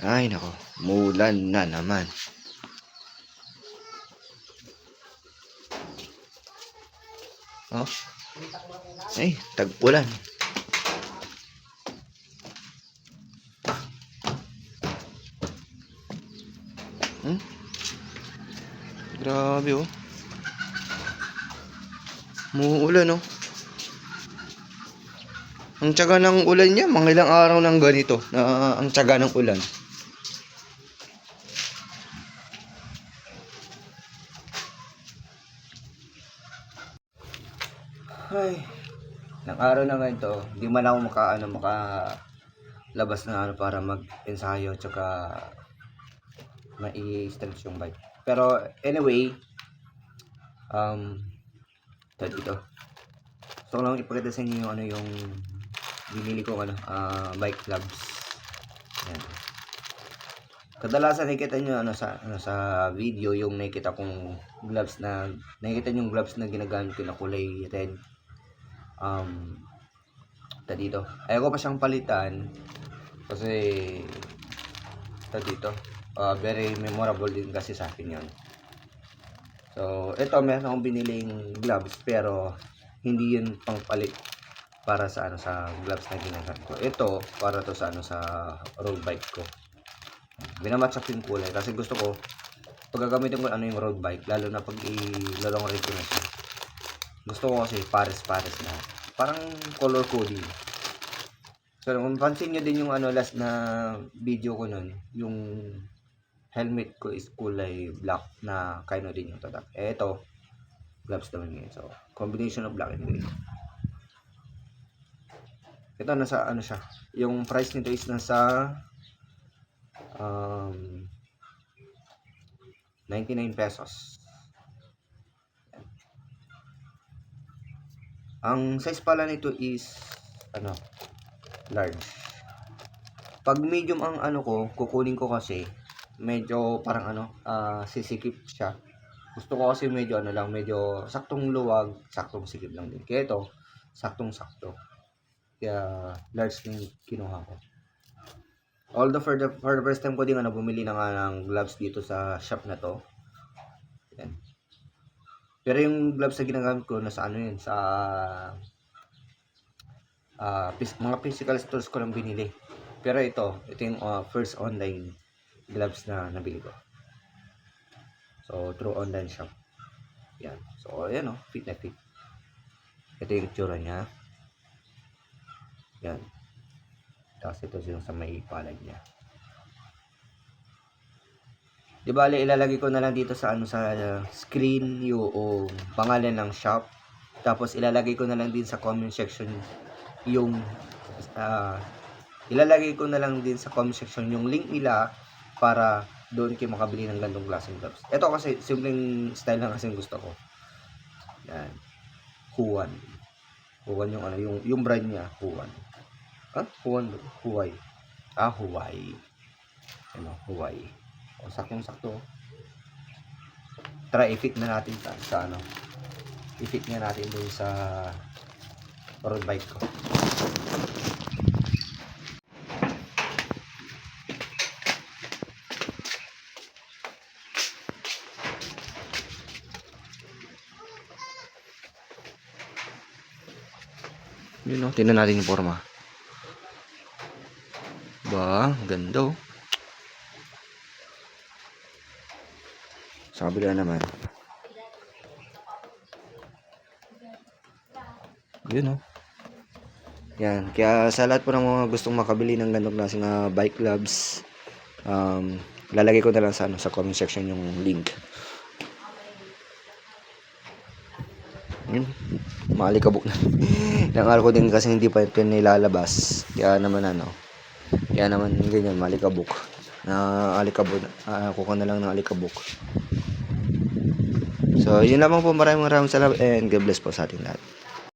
Ay, nako. Mulan na naman. Oh. Ay, tag-ulan. Hmm? Grabe oh. Muulan oh. Ang tiyaga ng ulan niya, mga ilang araw nang ganito na ang tiyaga ng ulan. Ay, ng araw na ganito, hindi man ako maka, ano, maka labas na ano para mag-ensayo tsaka mai-stretch yung bike. Pero anyway, um, ito dito. Gusto ko lang ipakita sa inyo yung ano yung binili ko ano, ah, bike gloves. Yan. Kadalasan nakikita nyo ano sa ano sa video yung nakikita kong gloves na nakikita nyo yung gloves na ginagamit ko na kulay red. Um, ito dito. Ayaw ko pa siyang palitan kasi ito dito. Ah, very memorable din kasi sa akin yun. So, ito meron akong biniling gloves pero hindi yun pangpalit para sa ano sa gloves na ginagamit ko. Ito para to sa ano sa road bike ko. Binamatch up yung kulay kasi gusto ko pag gagamitin ko ano yung road bike lalo na pag i-long ride ko na siya. Gusto ko kasi pares-pares na. Parang color coding. So, kung pansin nyo din yung ano last na video ko nun, yung helmet ko is kulay black na kaino din yung tatak. Eh, ito, gloves naman ngayon. So, combination of black and gray. Ito, nasa ano siya. Yung price nito is nasa um, 99 pesos. Ang size pala nito is ano, large. Pag medium ang ano ko, kukunin ko kasi medyo parang ano, ah, sisikip siya. Gusto ko kasi medyo ano lang, medyo saktong luwag, saktong sikip lang din. Kaya ito, saktong sakto. Kaya large din kinuha ko. Although for the, for the first time ko din ano, bumili na nga ng gloves dito sa shop na to. Yan. Pero yung gloves na ginagamit ko, nasa ano yun, sa pis- mga physical stores ko lang binili. Pero ito, ito yung ah, first online gloves na nabili ko. So, through online shop. Yan. So, ayan o, fit na fit. Ito yung itsura niya. Yan. Tapos ito yung sa may palad niya. Di bale, ilalagay ko na lang dito sa ano sa uh, screen yung pangalan ng shop. Tapos ilalagay ko na lang din sa comment section yung ah, ilalagay ko na lang din sa comment section yung link nila para doon kayo makabili ng gantong klaseng gloves. Ito kasi simpleng style lang kasi gusto ko. Yan. Huwan. Huwan yung ano, yung yung brand niya, Huwan. Ah, Huwan, Huwai. Ah, Huwai. Ano, Huwai. O, saktong-sakto. Try i-fit na natin sa, sa ano. I-fit nga natin doon sa road bike ko. Yun o, tingnan natin yung forma. Ba, ganda oh. Sa kabila naman. Yun oh. Yan. Kaya sa lahat po ng mga gustong makabili ng ganitong klaseng uh, bike gloves, um, lalagay ko na lang sa, ano, sa comment section yung link. Yun. Maalikabok na. Ilang araw ko din kasi hindi pa ito nilalabas. Kaya naman ano. Kaya naman ganyan, malikabok. Na alikabok. Uh, kuha na lang ng alikabok. So, yun lamang po. Maraming maraming salamat and God bless po sa ating lahat.